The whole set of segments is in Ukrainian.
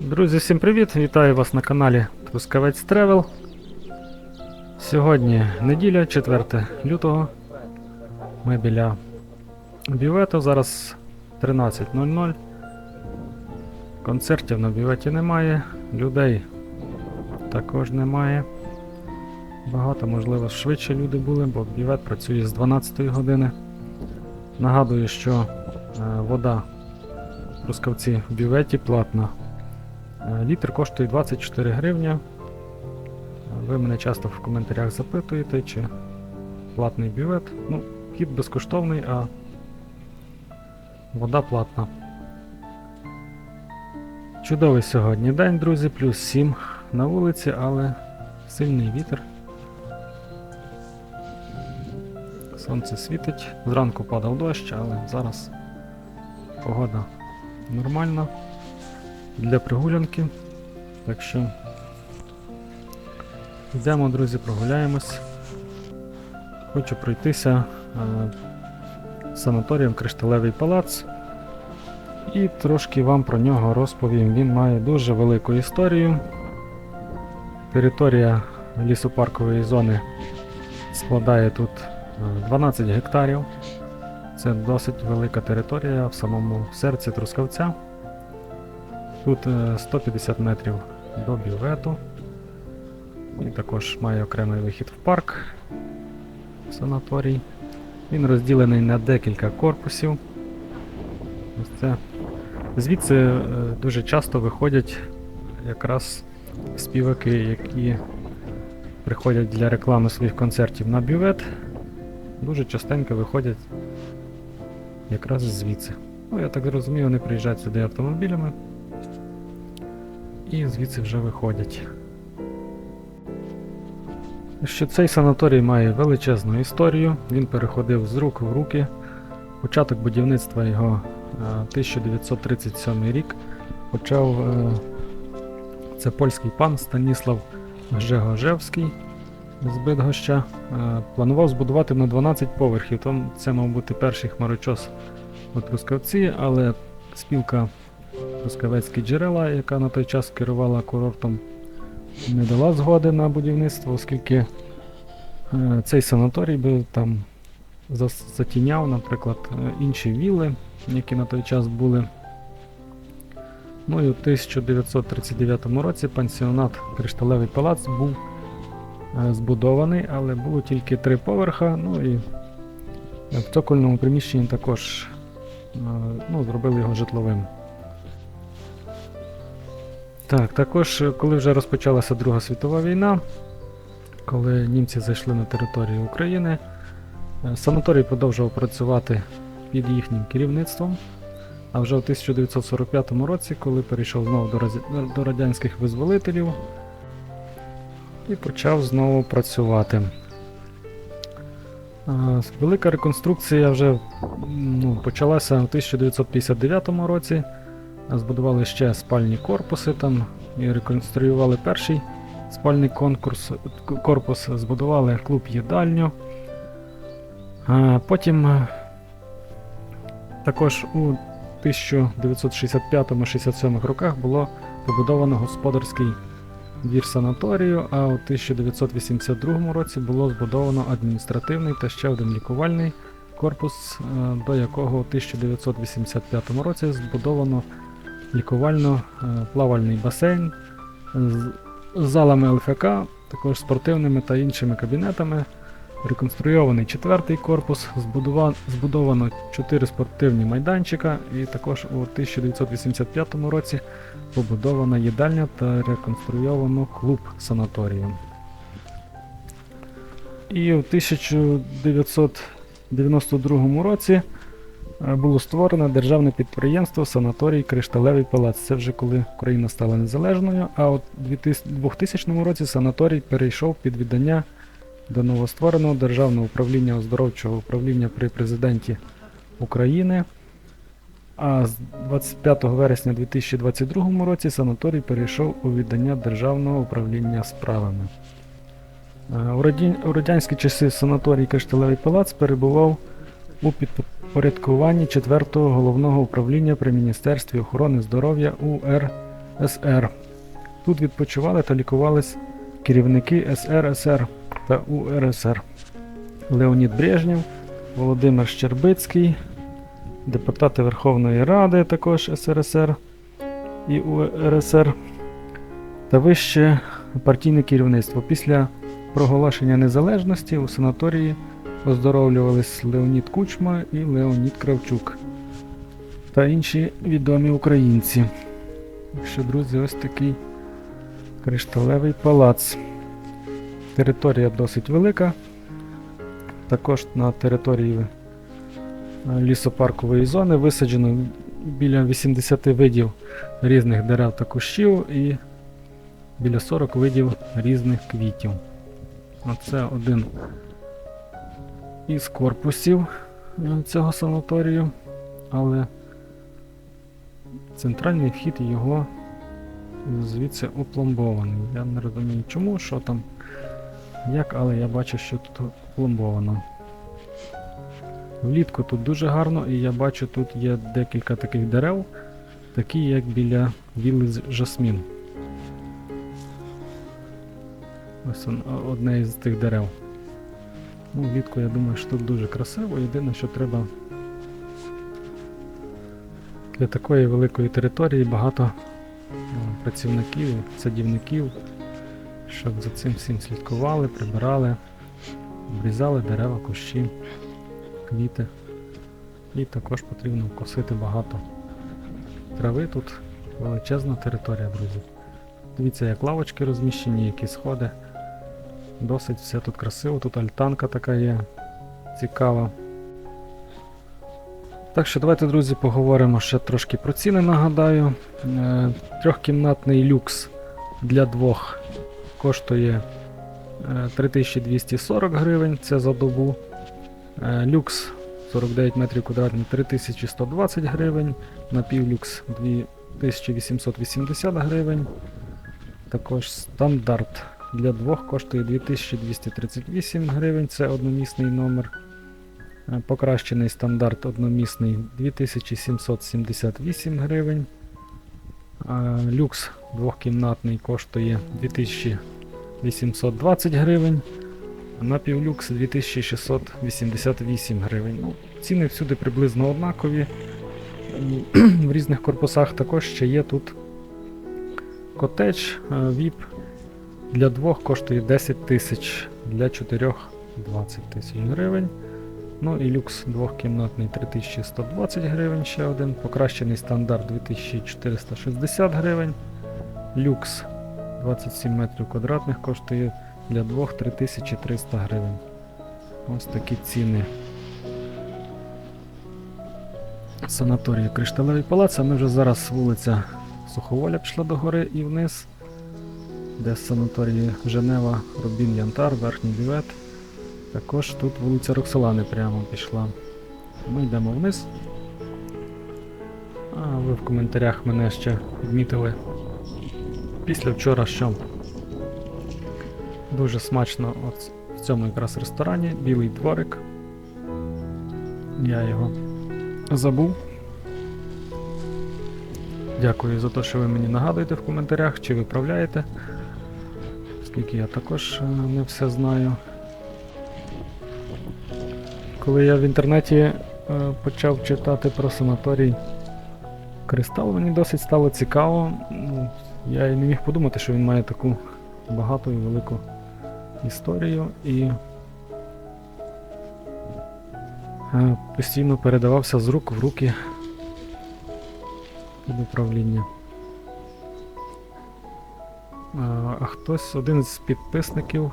Друзі, всім привіт! Вітаю вас на каналі Трускавець Тревел. Сьогодні неділя, 4 лютого. Ми біля бювету. Зараз 13.00. Концертів на бюветі немає, людей також немає. Багато, можливо, швидше люди були, бо бювет працює з 12 години. Нагадую, що е, вода в в бюветі платна. Е, Літр коштує 24 гривня. Е, Ви мене часто в коментарях запитуєте, чи платний бювет. Ну, вхід безкоштовний, а вода платна. Чудовий сьогодні день, друзі, плюс 7 на вулиці, але сильний вітер. Сонце світить. Зранку падав дощ, але зараз погода нормальна для прогулянки. Так що йдемо, друзі, прогуляємось. Хочу пройтися е, санаторієм Кришталевий палац. І трошки вам про нього розповім. Він має дуже велику історію. Територія лісопаркової зони складає тут е, 12 гектарів. Це досить велика територія в самому серці Трускавця. Тут е, 150 метрів до бювету. І також має окремий вихід в парк санаторій. Він розділений на декілька корпусів. Ось це. Звідси е, дуже часто виходять якраз співаки, які приходять для реклами своїх концертів на бювет. Дуже частенько виходять якраз звідси. Ну, я так розумію, вони приїжджають сюди автомобілями і звідси вже виходять. Що цей санаторій має величезну історію, він переходив з рук в руки. Початок будівництва його е, 1937 рік почав е, це польський пан Станіслав Гжегожевський з Бидгоща. Е, Планував збудувати на 12 поверхів. Там це мав бути перший хмарочос у Трускавці, але спілка Трускавецькі джерела, яка на той час керувала курортом, не дала згоди на будівництво, оскільки е, цей санаторій би там затіняв, наприклад, е, інші вілли, які на той час були. Ну і у 1939 році пансіонат Кришталевий палац був збудований, але було тільки три поверха. Ну і в цокольному приміщенні також е, ну, зробили його житловим. Так, також, е, коли вже розпочалася Друга світова війна, коли німці зайшли на територію України, е, санаторій продовжував працювати під їхнім керівництвом. А вже у 1945 році, коли перейшов знову до радянських визволителів і почав знову працювати. Велика реконструкція вже ну, почалася у 1959 році. Збудували ще спальні корпуси там і реконструювали перший спальний конкурс, корпус, збудували клуб їдальню. Потім е, також у 1965-67 роках було побудовано господарський двір санаторію, а у 1982 році було збудовано адміністративний та ще один лікувальний корпус, е, до якого у 1985 році збудовано лікувально-плавальний басейн з з залами ЛФК, також спортивними та іншими кабінетами. Реконструйований четвертий корпус, збудовано чотири спортивні майданчика, і також у 1985 році побудована їдальня та реконструйовано клуб санаторію. І у 1992 році е, було створено державне підприємство Санаторій Кришталевий палац. Це вже коли Україна стала незалежною. А у 2000 році санаторій перейшов під віддання до новоствореного Державного управління оздоровчого управління при президенті України. А з 25 вересня 2022 році санаторій перейшов у віддання Державного управління справами. Е, У радянські часи санаторій Кришталевий палац перебував у підпорядкуванні 4-го головного управління при Міністерстві охорони здоров'я УРСР. Тут відпочивали та лікувались керівники СРСР та УРСР. Леонід Брежнєв, Володимир Щербицький, депутати Верховної Ради також СРСР і УРСР та вище партійне керівництво. Після проголошення незалежності у санаторії оздоровлювались Леонід Кучма і Леонід Кравчук та інші відомі українці. Так друзі, ось такий кришталевий палац. Територія досить велика. Також на території е, лісопаркової зони висаджено біля 80 видів різних дерев та кущів і біля 40 видів різних квітів. Оце один із корпусів е, цього санаторію, але центральний вхід його звідси опломбований. Я не розумію чому, що там, як, але я бачу, що тут опломбовано. Влітку тут дуже гарно, і я бачу, тут є декілька таких дерев, такі як біля вілли Жасмін. Ось он, одне із тих дерев. Ну, влітку я думаю, що тут дуже красиво. Єдине, що треба для такої великої території багато працівників, садівників, щоб за цим всім слідкували, прибирали, обрізали дерева, кущі, квіти. І також потрібно косити багато трави. Тут величезна територія, друзі. Дивіться, як лавочки розміщені, які сходи. Досить все тут красиво, тут альтанка така є цікава. Так що давайте, друзі, поговоримо ще трошки про ціни, нагадаю. Е, Трьохкімнатний люкс для двох коштує е, 3240 гривень, це за добу. Е, Люкс 49 метрів квадратних 3120 гривень, напівлюкс 2880 гривень. Також стандарт для двох коштує 2238 гривень, це одномісний номер. Е, Покращений стандарт одномісний 2778 гривень. Люкс двохкімнатний коштує 2820 гривень. а Напівлюкс 2688 гривень. Ну, ціни всюди приблизно однакові. В різних корпусах також ще є тут котедж, е, VIP для двох коштує 10 тисяч, для чотирьох 20 тисяч гривень. Ну і люкс двохкімнатний 3120 гривень ще один. Покращений стандарт 2460 гривень. Люкс 27 метрів квадратних коштує для двох 3300 гривень. Ось такі ціни. Санаторію Кришталевий палац, а ми вже зараз вулиця Суховоля пішла до гори і вниз, де санаторії Женева, Рубін, Янтар, Верхній Бювет. Також тут вулиця Роксолани прямо пішла. Ми йдемо вниз. А ви в коментарях мене ще відмітили після вчора, що дуже смачно от в цьому якраз ресторані Білий дворик. Я його забув. Дякую за те, що ви мені нагадуєте в коментарях, чи виправляєте. Оскільки я також е, не все знаю. Коли я в інтернеті е, почав читати про санаторій Кристал, мені досить стало цікаво. Ну, Я і не міг подумати, що він має таку багату і велику історію і е, постійно передавався з рук в руки під управління. Е, А хтось, один з підписників,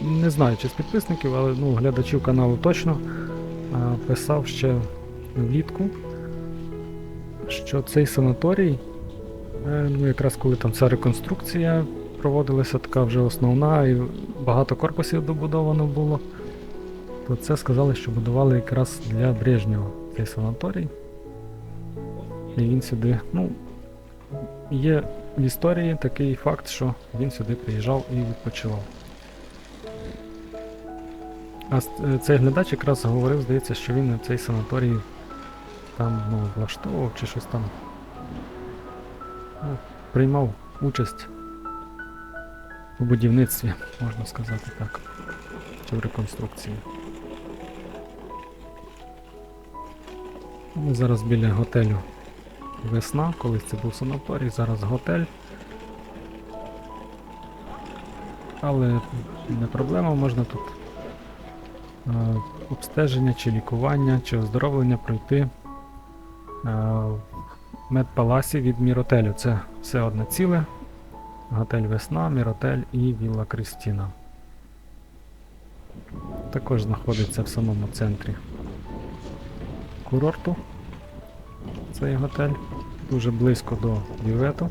не знаю чи з підписників, але ну, глядачів каналу точно е, писав ще влітку, що цей санаторій, е, ну якраз коли там ця реконструкція проводилася, така вже основна, і багато корпусів добудовано було, то це сказали, що будували якраз для Брежнєва цей санаторій. І він сюди, ну, є в історії такий факт, що він сюди приїжджав і відпочивав. А е, цей глядач якраз говорив, здається, що він цей санаторій там ну, влаштовував чи щось там. Ну, приймав участь у будівництві, можна сказати так. Чи в реконструкції. Ми зараз біля готелю Весна, колись це був санаторій, зараз готель. Але не проблема, можна тут обстеження чи лікування, чи оздоровлення пройти е, в медпаласі від Міротелю. Це все одне ціле. Готель Весна, Міротель і Вілла Кристіна. Також знаходиться в самому центрі курорту. Цей готель. Дуже близько до бювету.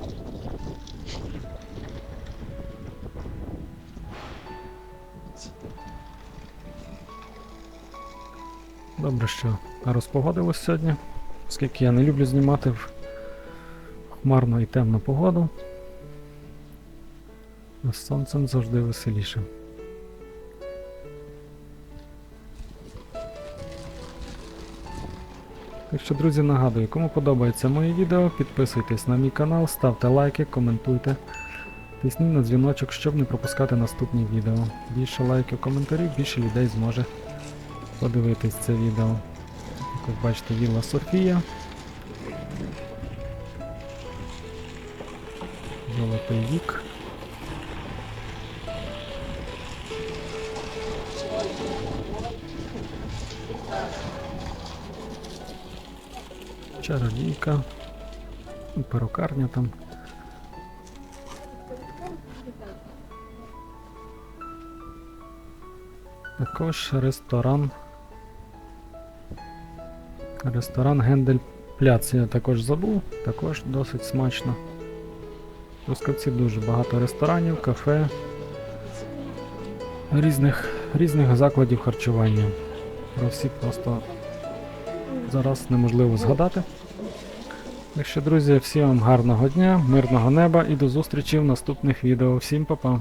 Добре, що розпогодилось сьогодні, оскільки я не люблю знімати в хмарну і темну погоду. А з сонцем завжди веселіше. Так що, друзі, нагадую, кому подобається моє відео, підписуйтесь на мій канал, ставте лайки, коментуйте. Тисніть на дзвіночок, щоб не пропускати наступні відео. Більше лайків, коментарів, більше людей зможе подивитись це відео. Як ви бачите, Вілла Софія. Золотий вік. Чародійка. Перукарня там. Також ресторан. Ресторан Гендель Пляц я також забув, також досить смачно. В Трускавці дуже багато ресторанів, кафе, різних, різних закладів харчування. Про всі просто зараз неможливо згадати. Так що, друзі, всім вам гарного дня, мирного неба і до зустрічі в наступних відео. Всім па-па!